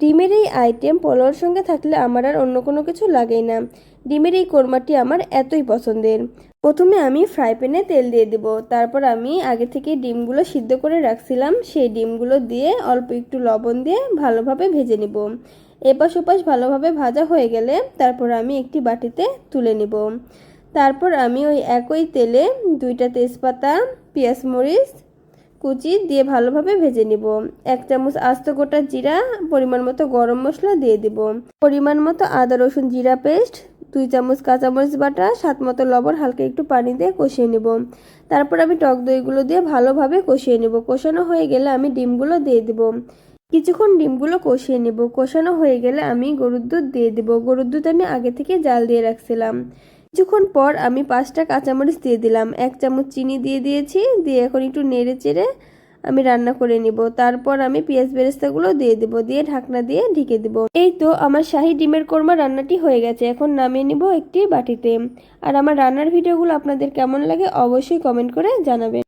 ডিমের এই আইটেম পোলাওর সঙ্গে থাকলে আমার আর অন্য কোনো কিছু লাগেই না। ডিমের এই কোরমাটি আমার এতই পছন্দের। প্রথমে আমি ফ্রাই প্যানে তেল দিয়ে দেব। তারপর আমি আগে থেকে ডিমগুলো সিদ্ধ করে রাখছিলাম। সেই ডিমগুলো দিয়ে অল্প একটু লবণ দিয়ে ভালোভাবে ভেজে নিব। এপাশ ওপাশ ভালোভাবে ভাজা হয়ে গেলে তারপর আমি একটি বাটিতে তুলে নিব। তারপর আমি ওই একই তেলে দুইটা তেজপাতা, পেঁয়াজ মরিচ কুচি দিয়ে ভালোভাবে ভেজে নিব। এক চামচ আস্ত গোটা জিরা, পরিমাণ মতো গরম মশলা দিয়ে দিব। পরিমাণ মতো আদা, রসুন, জিরা পেস্ট, দুই চামচ কাঁচামরিচ বাটা, স্বাদ মতো লবণ হালকা একটু পানি দিয়ে কষিয়ে নেব। তারপর আমি টক দইগুলো দিয়ে ভালোভাবে কষিয়ে নেব। কষানো হয়ে গেলে আমি ডিমগুলো দিয়ে দিব। কিছুক্ষণ ডিমগুলো কষিয়ে নেব। কষানো হয়ে গেলে আমি গরুর দুধ দিয়ে দিব। গরুর দুধ আমি আগে থেকে জাল দিয়ে রাখছিলাম। কিছুক্ষণ পর আমি পাঁচটা কাঁচামরিচ দিয়ে দিলাম। এক চামচ চিনি দিয়ে দিয়েছি, দিয়ে এখন একটু নেড়ে চেড়ে আমি রান্না করে নিব। তারপর আমি পেঁয়াজ বেরেস্তাগুলো দিয়ে দেব, দিয়ে ঢাকনা দিয়ে ঢেকে দেব। এই তো আমার শাহি ডিমের কোরমা রান্নাটি হয়ে গেছে। এখন নামিয়ে নিব একটি বাটিতে। আর আমার রান্নার ভিডিওগুলো আপনাদের কেমন লাগে অবশ্যই কমেন্ট করে জানাবেন।